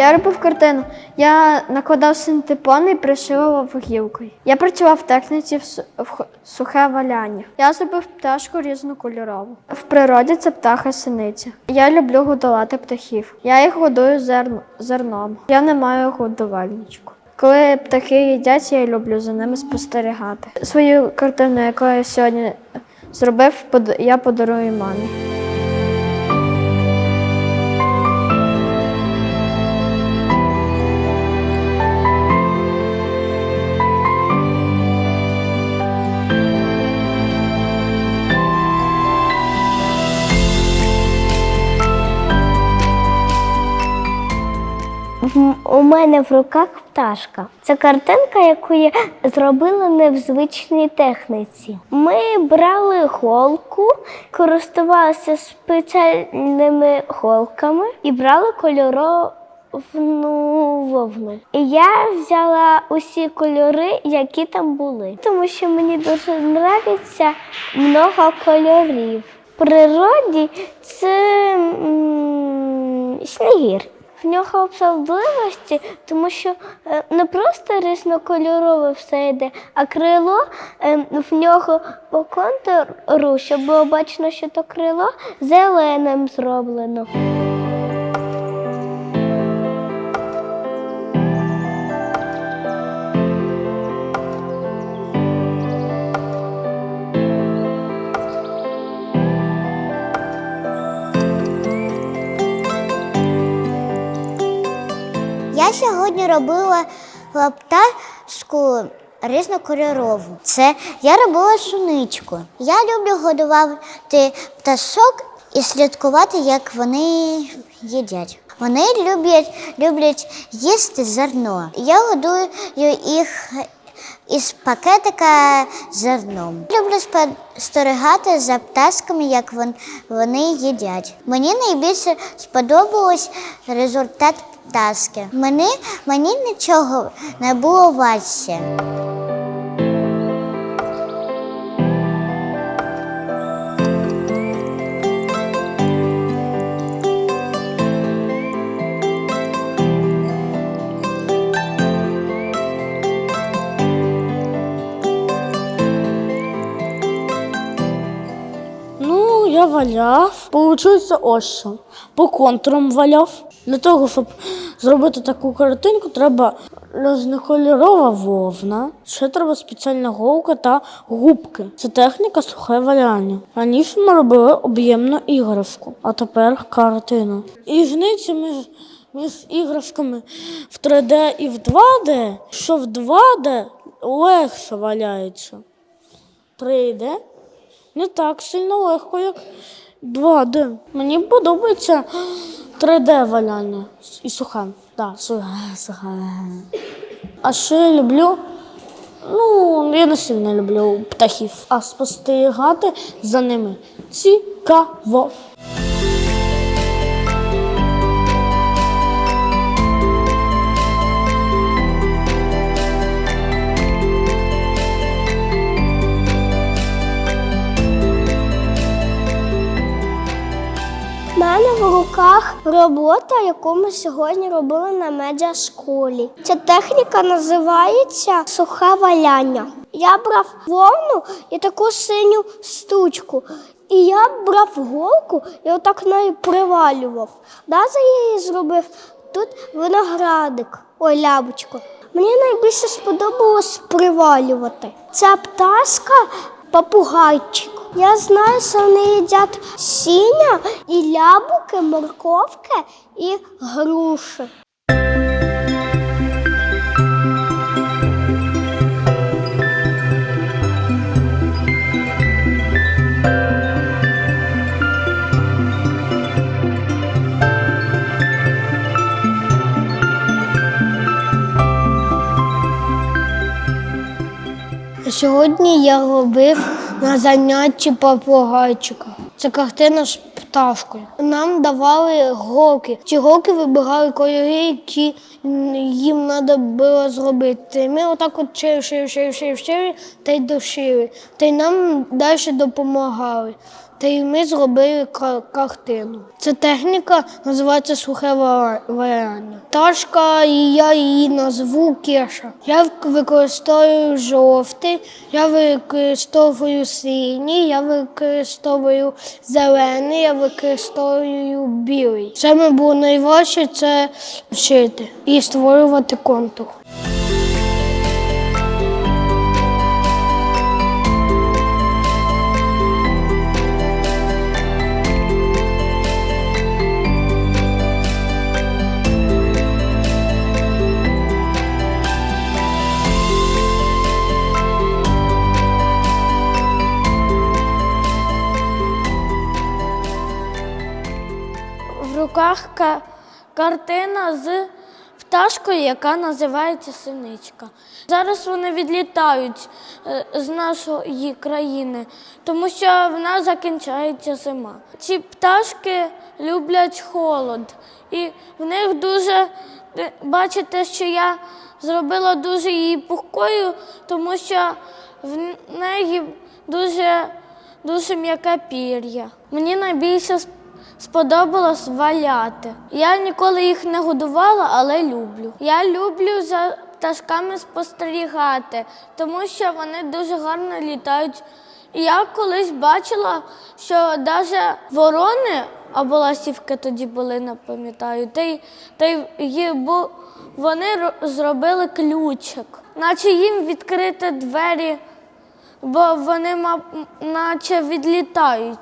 Я робив картину. Я накладав синтепон і пришивав гілкою. Я працював в техніці в, сухе валяння. Я зробив пташку різнокольорову. В природі це птаха синиця. Я люблю годувати птахів. Я їх годую зерн... зерном. Я не маю годувальничку. Коли птахи їдять, я люблю за ними спостерігати. Свою картину, яку я сьогодні зробив, я подарую мамі. У мене в руках пташка. Це картинка, яку я зробила не в звичній техніці. Ми брали голку, користувалися спеціальними голками і брали кольоровну вовну. І я взяла усі кольори, які там були, тому що мені дуже подобається много кольорів. В природі це м, снігір. В нього особливості, тому що е, не просто різнокольорове все йде, а крило е, в нього по контуру, щоб було бачно, що то крило зеленим зроблено. Сьогодні робила лапташку різнокольорову. Це я робила суничку. Я люблю годувати пташок і слідкувати, як вони їдять. Вони люблять, люблять їсти зерно. Я годую їх із пакетика зерном. Люблю спостерігати за пташками, як вони їдять. Мені найбільше сподобалось результат пташки. Мені, мені нічого не було важче. Я валяв. Получилося ось що. По контурам валяв. Для того, щоб зробити таку картинку, треба різнокольорова вовна. Ще треба спеціальна голка та губки. Це техніка сухе валяння. Раніше ми робили об'ємну іграшку, а тепер картину. І різниця між, між іграшками в 3D і в 2D, що в 2D легше валяється. 3D не так сильно легко, як 2D. Мені подобається 3D валяння і суха. Да, суха. А ще я люблю. Ну, я не сильно люблю птахів, а спостерігати за ними цікаво. Руках робота, яку ми сьогодні робили на медіашколі. Ця техніка називається сухе валяння. Я брав вовну і таку синю стучку. І я брав голку і отак нею привалював. Далі я її зробив тут виноградик, ой, лябочко. Мені найбільше сподобалось привалювати. Ця пташка попугайчик. Я знаю, що вони їдять сіня і яблуки, морковки і груші. Сьогодні я робив на занятті попугайчика. Це картина з пташкою. Нам давали голки. Ці голки вибирали кольори, які їм треба було зробити. Ми отак от шив, шив, шив, шив, шив, та й дошили. Та й нам далі допомагали. Та й ми зробили картину. Ця техніка називається сухе ва- варяння. Пташка, і я її назву Кеша. Я використовую жовтий, я використовую синій, я використовую зелений, я використовую білий. Саме було найважче це вчити і створювати контур. В руках ка- картина з пташкою, яка називається синичка. Зараз вони відлітають е, з нашої країни, тому що в нас закінчається зима. Ці пташки люблять холод, і в них дуже е, бачите, що я зробила дуже її пухкою, тому що в неї дуже, дуже м'яке пір'я. Мені найбільше сп- сподобалось валяти. Я ніколи їх не годувала, але люблю. Я люблю за пташками спостерігати, тому що вони дуже гарно літають. І я колись бачила, що навіть ворони або ластівки тоді були, не пам'ятаю, та й, та й бо вони ро- зробили ключик, наче їм відкрити двері, бо вони наче відлітають.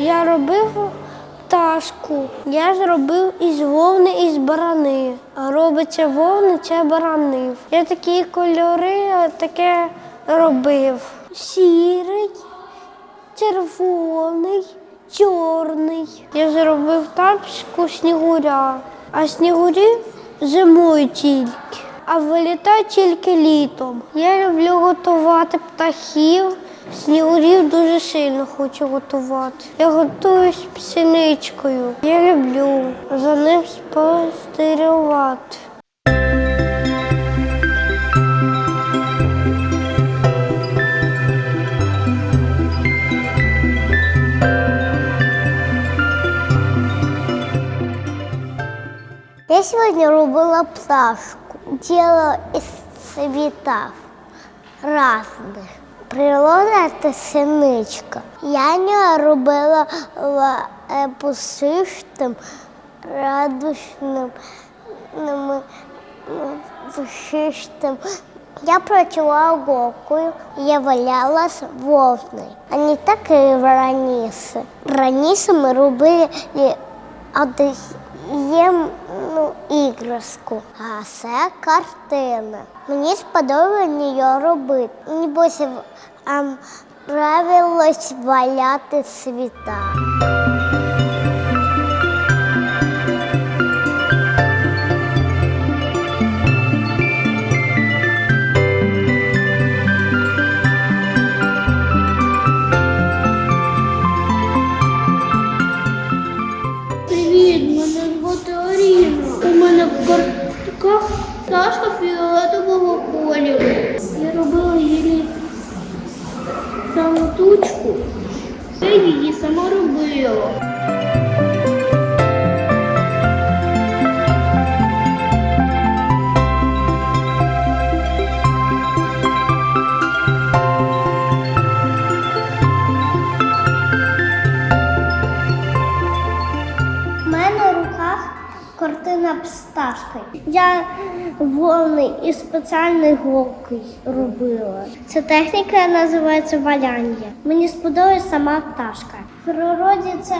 Я робив пташку. Я зробив із вовни із барани. Робиться вовни, це баранив. Я такі кольори таке робив. Сірий, червоний, чорний. Я зробив тапочку снігуря, а снігурі зимою тільки. А вилітають тільки літом. Я люблю готувати птахів. Снігурів дуже сильно хочу готувати. Я готую з псиничкою. Я люблю за ним спостерігати. Я сьогодні робила пташку. Діла із цвітів різних. Природа та синичка. Я не робила ла- е, пушистим, радушним, ним, пушистим. Я працювала голкою, я валялась вовною, а не так як раніше. Раніше ми робили одноємну іграшку, а це картина. Мені сподобалося її робити. Мені нравилось валяти світа. Пташка фіолетового кольору. Я робила її самотучку. Я її сама робила. Картина пташки. Я волни із спеціальної голки робила. Ця техніка називається валяння. Мені сподобалась сама пташка. В природі це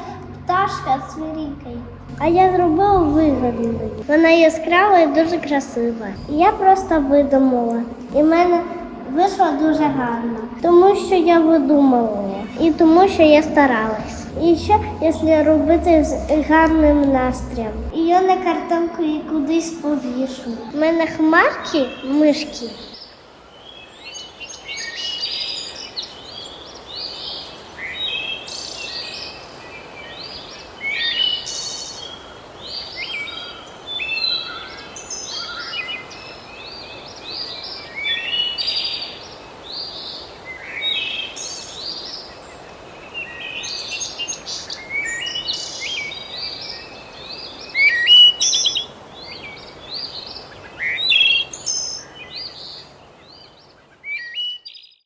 пташка з. А я зробила вигадану. Вона яскрава і дуже красива. І я просто видумала. І в мене вийшло дуже гарно. Тому що я видумала. І тому що я старалась. І ще, якщо робити з гарним настроєм. Її на картонку і кудись повішу. У мене хмарки, мишки,